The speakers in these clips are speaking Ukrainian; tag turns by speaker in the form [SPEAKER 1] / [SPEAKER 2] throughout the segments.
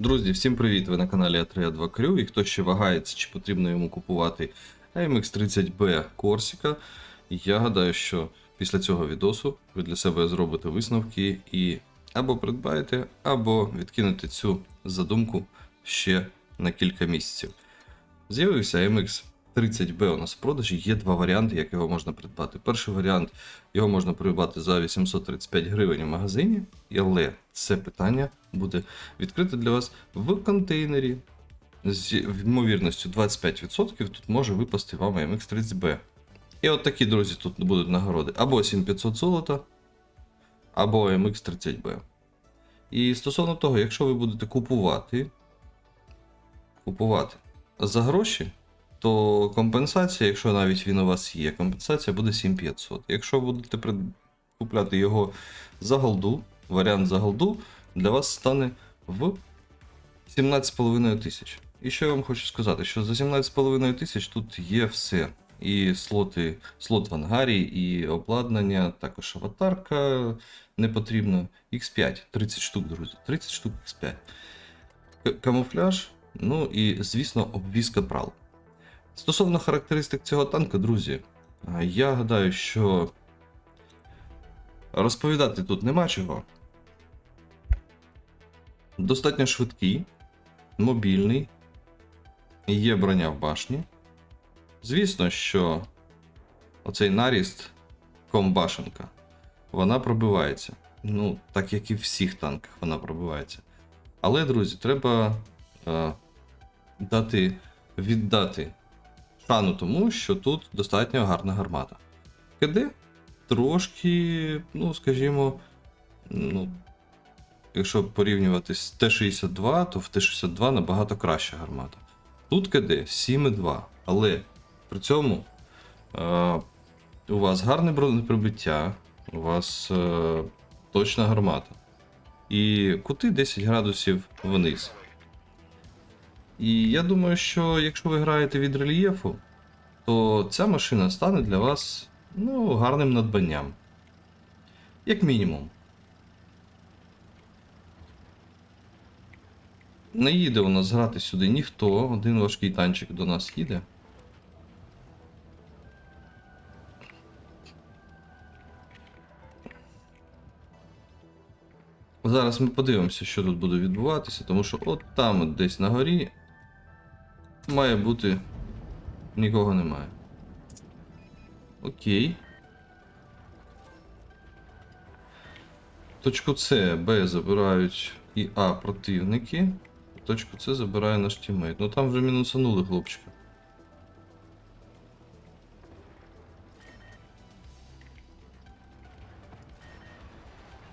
[SPEAKER 1] Друзі, всім привіт! Ви на каналі a 2 Crew і хто ще вагається, чи потрібно йому купувати AMX 30B Corsica, я гадаю, що після цього відосу ви для себе зробите висновки і або придбаєте, або відкинете цю задумку ще на кілька місяців. З'явився AMX 30B у нас в продажі. Є два варіанти, як його можна придбати. Перший варіант його можна придбати за 835 гривень у магазині, але це питання буде відкрите для вас в контейнері. З ймовірністю 25% тут може випасти вам AMX 30B. І от такі, друзі, тут будуть нагороди. Або 7500 золота, або AMX 30B. І стосовно того, якщо ви будете купувати, купувати за гроші, то компенсація, якщо навіть він у вас є, компенсація буде 7500. Якщо будете купляти його за голду, варіант за голду для вас стане в 17,5 тисяч. І що я вам хочу сказати, що за 17,5 тисяч тут є все. І слоти, слот в ангарі, і обладнання, також аватарка не потрібно. X5, 30 штук, друзі. 30 штук X5. К- Камуфляж, ну і, звісно, обвізка прал. Стосовно характеристик цього танка, друзі, я гадаю, що розповідати тут нема чого. Достатньо швидкий, мобільний, є броня в башні. Звісно, що оцей наріст комбашенка, вона пробивається. Ну, так як і в всіх танках вона пробивається. Але, друзі, треба е, дати, віддати шану тому, що тут достатньо гарна гармата. КД трошки, ну, скажімо, ну, якщо порівнювати з Т-62, то в Т-62 набагато краща гармата. Тут КД 7,2, але при цьому е, у вас гарне бронеприбиття, у вас е, точна гармата. І кути 10 градусів вниз. І я думаю, що якщо ви граєте від рельєфу, то ця машина стане для вас ну, гарним надбанням. Як мінімум. Не їде у нас грати сюди ніхто, один важкий танчик до нас їде. Зараз ми подивимося, що тут буде відбуватися, тому що от там, от десь на горі, має бути. Нікого немає. Окей. Точку С, Б забирають і А противники. Точку С забирає наш тіммейт. Ну там вже мінусанули хлопчика.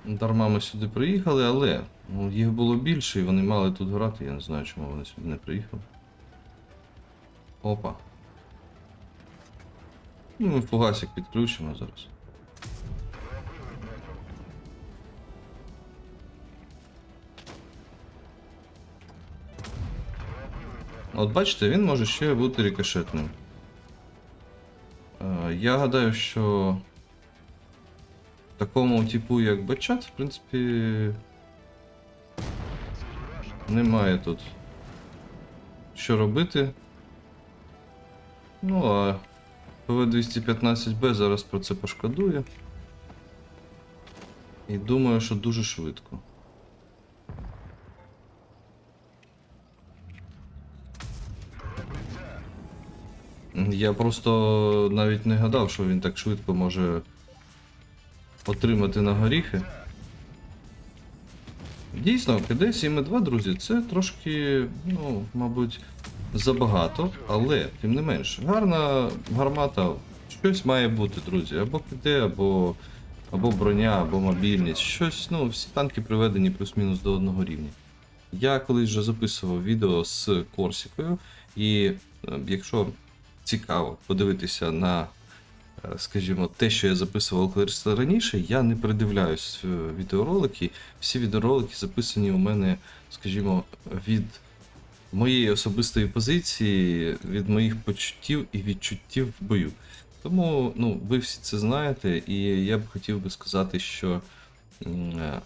[SPEAKER 1] Дарма ми сюди приїхали, але ну, їх було більше і вони мали тут грати. Я не знаю, чому вони сюди не приїхали. Опа. Ну, фугасик підключимо зараз. От бачите, він може ще бути рикошетним. Е, Я гадаю, що такому типу, як бачат, в принципі, немає тут що робити. Ну, а ПВ-215Б зараз про це пошкодує. І думаю, що дуже швидко. Я просто навіть не гадав, що він так швидко може отримати на горіхи. Дійсно, КД 7.2, друзі, це трошки, ну, мабуть, забагато, але тим не менш, гарна гармата, щось має бути, друзі. Або КД, або, або броня, або мобільність. Щось, ну, всі танки приведені плюс-мінус до одного рівня. Я колись вже записував відео з Корсікою, і е, якщо цікаво подивитися на, е, скажімо, те, що я записував раніше, я не придивляюсь е, відеоролики. Всі відеоролики записані у мене, скажімо, від моєї особистої позиції, від моїх почуттів і відчуттів в бою. Тому ну, ви всі це знаєте, і я б хотів би сказати, що е,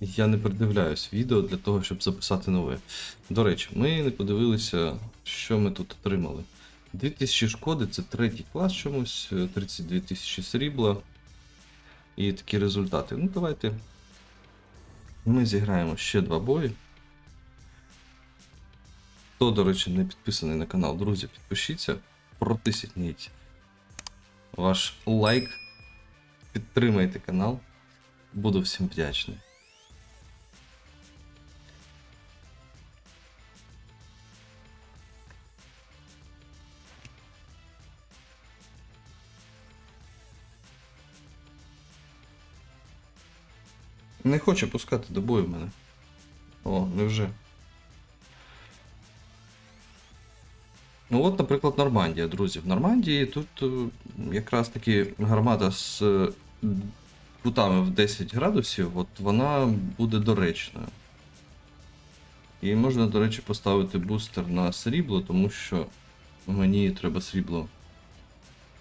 [SPEAKER 1] Я не передивляюсь відео для того, щоб записати нове. До речі, ми не подивилися, що ми тут отримали. 2000 шкоди це третій клас чомусь, е, 32 тисячі срібла. І такі результати. Ну, давайте. Ми зіграємо ще два бої. Хто, до речі, не підписаний на канал, друзі, підпишіться, протисніть ваш лайк, підтримайте канал. Буду всім вдячний. Не хоче пускати до бою мене. О, невже. Ну от, наприклад, Нормандія, друзі. В Нормандії тут е, якраз таки гармата з е, кутами в 10 градусів, от вона буде доречною. І можна, до речі, поставити бустер на срібло, тому що мені треба срібло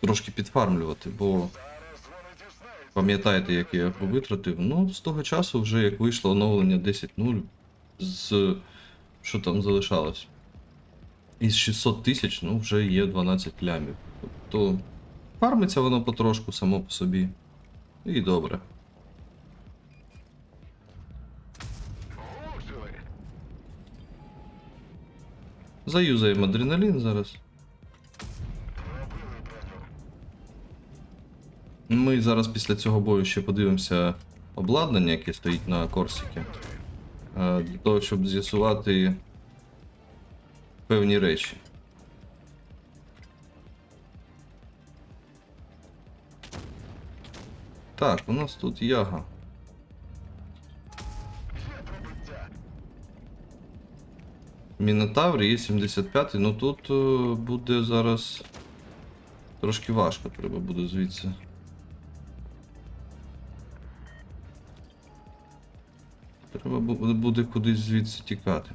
[SPEAKER 1] трошки підфармлювати, бо пам'ятаєте, як я його витратив. Ну, з того часу, вже як вийшло оновлення 10.0, з що там залишалось? Із 600 тисяч, ну, вже є 12 лямів. Тобто фармиться воно потрошку само по собі. І добре. Заюзаємо адреналін зараз. Ми зараз після цього бою ще подивимося обладнання, яке стоїть на Корсіки. е, Для того, щоб з'ясувати певні речі. Так, у нас тут яга. Мінотавр є 75, ну тут е, буде зараз трошки важко, треба буде звідси. Треба буде кудись звідси тікати.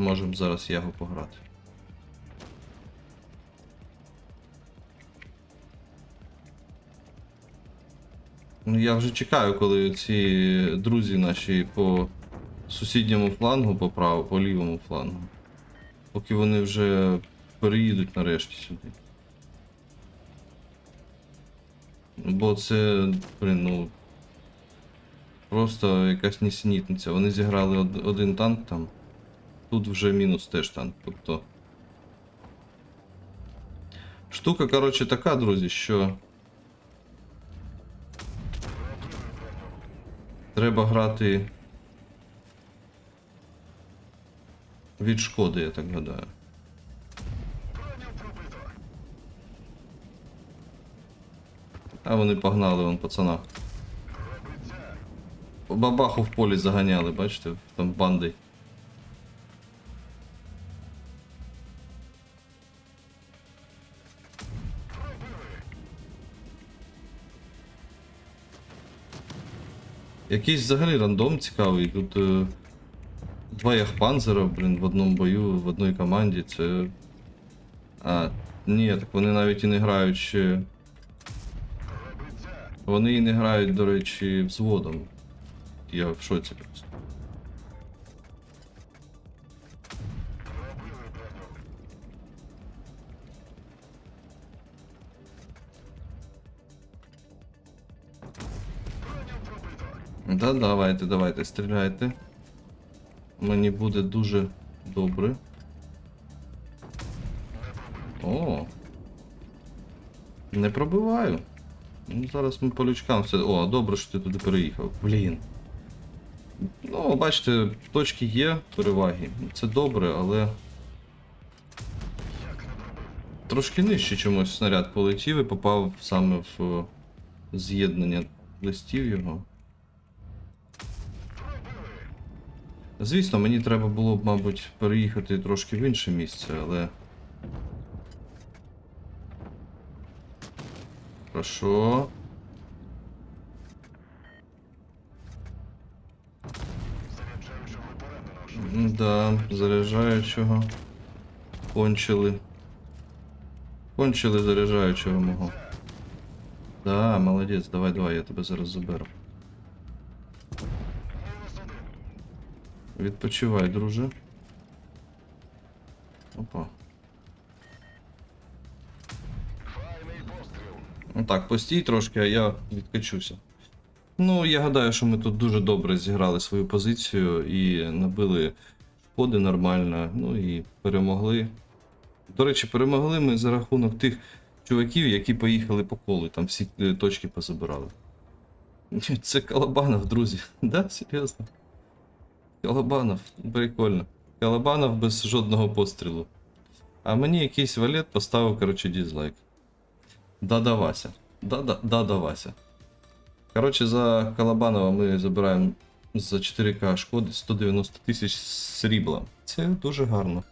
[SPEAKER 1] Можемо зараз ягу пограти. Ну я вже чекаю, коли ці друзі наші по сусідньому флангу, по праву, по лівому флангу. Поки вони вже переїдуть нарешті сюди. Бо це, блин, ну. Просто якась нісенітниця. Вони зіграли од- один танк там. Тут вже мінус теж танк. Тобто. Штука, коротше, така, друзі, що. Треба грати. Від шкоди, я так гадаю. А вони погнали вон пацана. Бабаху в полі заганяли, бачите, там банди. Якийсь взагалі рандом цікавий. Тут е, два яхпанзера, блін, в одному бою, в одній команді. Це. А, ні, так вони навіть і не грають ще. Вони і не грають, до речі, взводом. Я в шоці просто. Да, давайте, давайте, стріляйте. Мені буде дуже добре. О. Не пробиваю. Ну, зараз ми по лючкам все. О, добре, що ти туди переїхав. Блін. Ну, бачите, точки є переваги. Це добре, але. Трошки нижче чомусь снаряд полетів і попав саме в е, з'єднання листів його. Звісно, мені треба було б, мабуть, переїхати трошки в інше місце, але. Хорошо. Да, заряджаючого. Кончили. Кончили заряджаючого мого. Да, молодець, давай, давай, я тебе зараз заберу. Відпочивай, друже. Опа. Ну так, постій трошки, а я відкачуся. Ну, я гадаю, що ми тут дуже добре зіграли свою позицію і набили шкоди нормально, ну і перемогли. До речі, перемогли ми за рахунок тих чуваків, які поїхали по колу, там всі е, точки позабирали. Це Калабанов, друзі. Да, серйозно. Калабанов, прикольно. Калабанов без жодного пострілу. А мені якийсь валет поставив, коротше, дізлайк. Да-да, Вася. Да-да, Вася. Коротше, за Калабанова ми забираємо за 4К шкоди 190 тисяч срібла. Це дуже гарно.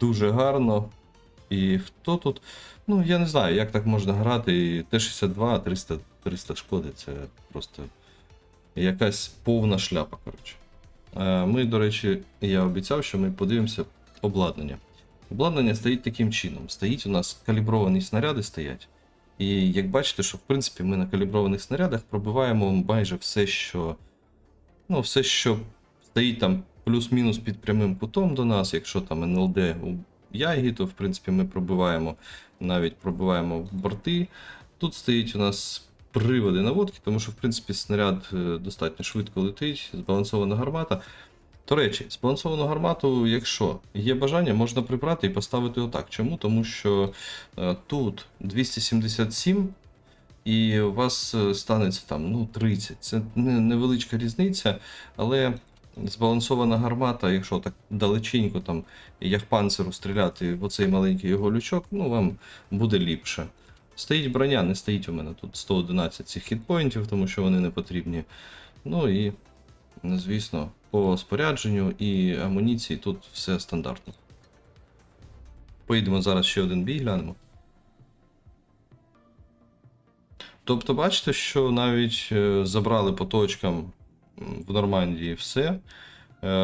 [SPEAKER 1] Дуже гарно. І хто тут. Ну, я не знаю, як так можна грати. І Т-62, 300, 300 шкоди, це просто якась повна шляпа, коротше. Е, Ми, до речі, я обіцяв, що ми подивимося обладнання. Обладнання стоїть таким чином. Стоїть у нас калібровані снаряди стоять. І як бачите, що в принципі ми на каліброваних снарядах пробиваємо майже все, що. Ну, все, що стоїть там плюс-мінус під прямим кутом до нас, якщо там НЛД у Ягі, то в принципі ми пробиваємо, навіть пробиваємо борти. Тут стоїть у нас приводи наводки, тому що в принципі снаряд е, достатньо швидко летить, збалансована гармата. До речі, збалансовану гармату, якщо є бажання, можна прибрати і поставити отак. Чому? Тому що е, тут 277, і у вас е, станеться там ну, 30. Це невеличка різниця, але збалансована гармата, якщо так далеченько там як панциру стріляти в оцей маленький його лючок, ну вам буде ліпше. Стоїть броня, не стоїть у мене тут 111 цих хітпоінтів, тому що вони не потрібні. Ну і, звісно, по спорядженню і амуніції тут все стандартно. Поїдемо зараз ще один бій, глянемо. Тобто, бачите, що навіть е, забрали по точкам в Нормандії все. Е,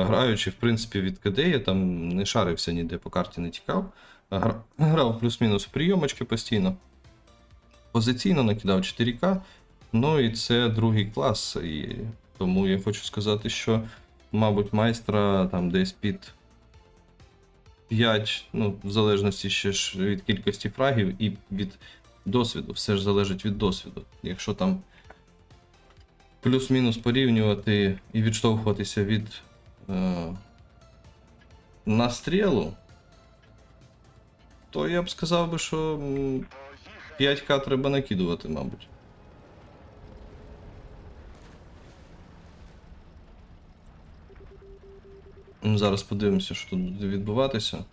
[SPEAKER 1] Граючи, в принципі, від КД, я там не шарився ніде по карті не тікав. Грав плюс-мінус прийомочки постійно. Позиційно накидав 4К. Ну і це другий клас. І тому я хочу сказати, що, мабуть, майстра там десь під 5, ну, в залежності ще ж від кількості фрагів і від досвіду. Все ж залежить від досвіду. Якщо там плюс-мінус порівнювати і відштовхуватися від е, настрілу, то я б сказав би, що 5К треба накидувати, мабуть. Зараз подивимося, що тут буде відбуватися.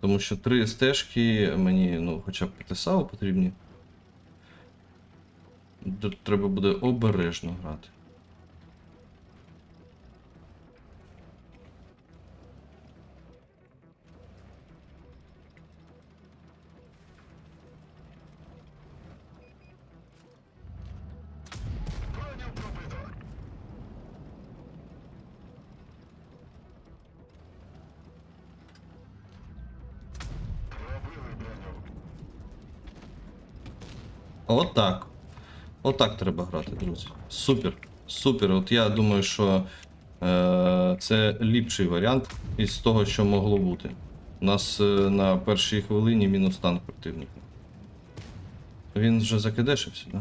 [SPEAKER 1] Тому що три стежки мені, ну, хоча б ТСАУ потрібні. Тут треба буде обережно грати. Отак. Отак треба грати, друзі. Супер. Супер. От я думаю, що е, це ліпший варіант із того, що могло бути. У нас е, на першій хвилині мінус танк противника. Він вже закидешився, так? Да?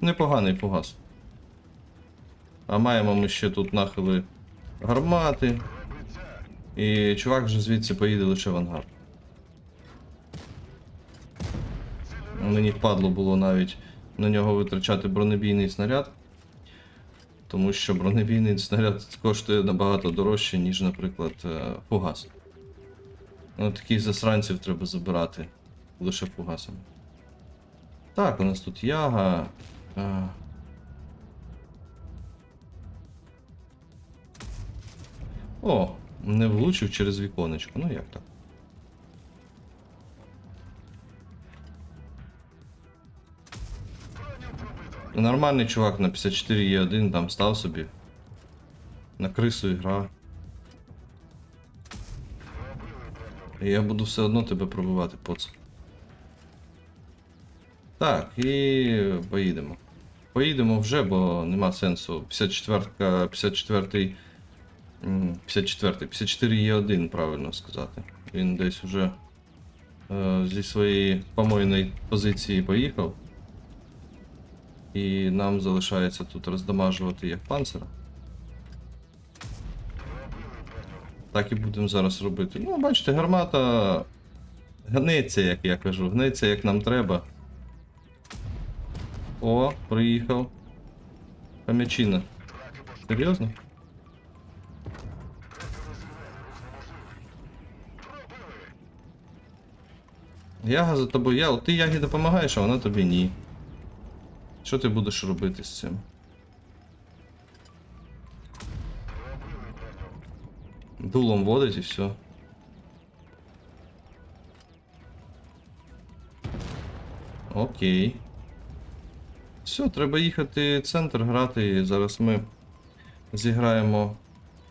[SPEAKER 1] Непоганий погас. А маємо ми ще тут нахили гармати. І чувак вже звідси поїде лише в ангар. Мені впадло було навіть на нього витрачати бронебійний снаряд. Тому що бронебійний снаряд коштує набагато дорожче, ніж, наприклад, е, фугас. Ну, таких засранців треба забирати лише фугасами. Так, у нас тут яга. е. О, не влучив через віконечко. Ну як так? Нормальний чувак на 54 є 1 там став собі. На крису і. Я буду все одно тебе пробивати, поц. Так, і поїдемо. Поїдемо вже, бо нема сенсу. 54, 54, м, 54, 54 є один, правильно сказати. Він десь уже е, зі своєї помойної позиції поїхав. І нам залишається тут роздамажувати як панцера. Так і будемо зараз робити. Ну, бачите, гармата гнеться, як я кажу, гнеться як нам треба. О, приїхав. Хам'ячина. Серйозно? Яга за тобою. Я, ти Ягі допомагаєш, а вона тобі ні. Що ти будеш робити з цим? Дулом водить і все. Окей. Все, треба їхати в центр грати. І зараз ми зіграємо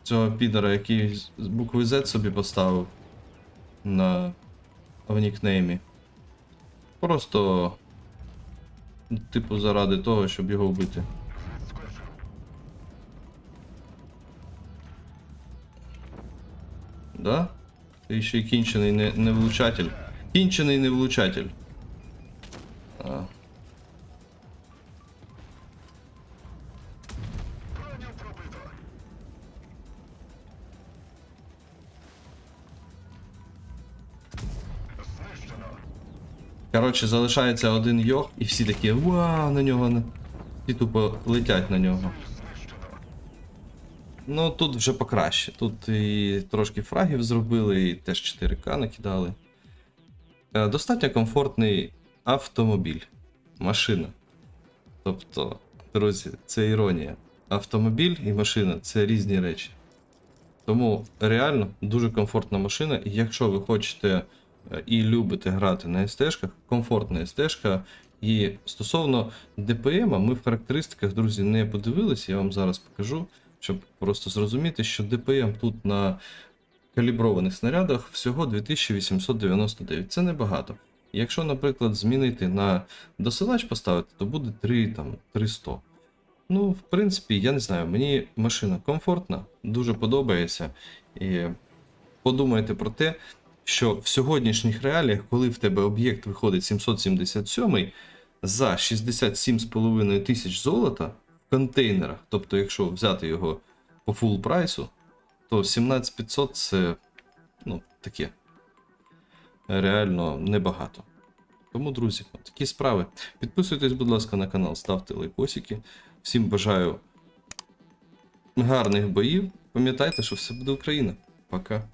[SPEAKER 1] цього підера, який з букви Z собі поставив на в нікнеймі. Просто, типу, заради того, щоб його вбити. Да? Ти ще й кінчений не, не влучатель. Кінчений не влучатель. А. Коротше, залишається один йог, і всі такі вау на нього. на-». Всі тупо летять на нього. Ну тут вже покраще. Тут і трошки фрагів зробили, і теж 4К накидали. Е, Достатньо комфортний автомобіль, машина. Тобто, друзі, це іронія. Автомобіль і машина це різні речі. Тому реально дуже комфортна машина, і якщо ви хочете і любите грати на СТ-шках, комфортна СТ-шка. І стосовно ДПМ, ми в характеристиках, друзі, не подивилися, я вам зараз покажу, щоб просто зрозуміти, що ДПМ тут на каліброваних снарядах всього 2899. Це небагато. Якщо, наприклад, змінити на досилач поставити, то буде 3, там, 300. Ну, в принципі, я не знаю, мені машина комфортна, дуже подобається. І подумайте про те, що в сьогоднішніх реаліях, коли в тебе об'єкт виходить 777 за 67,5 тисяч золота в контейнерах, тобто, якщо взяти його по фул прайсу, то 17500 це ну, таке. Реально небагато. Тому, друзі, такі справи. Підписуйтесь, будь ласка, на канал, ставте лайкосики. Всім бажаю гарних боїв. Пам'ятайте, що все буде Україна. Пока.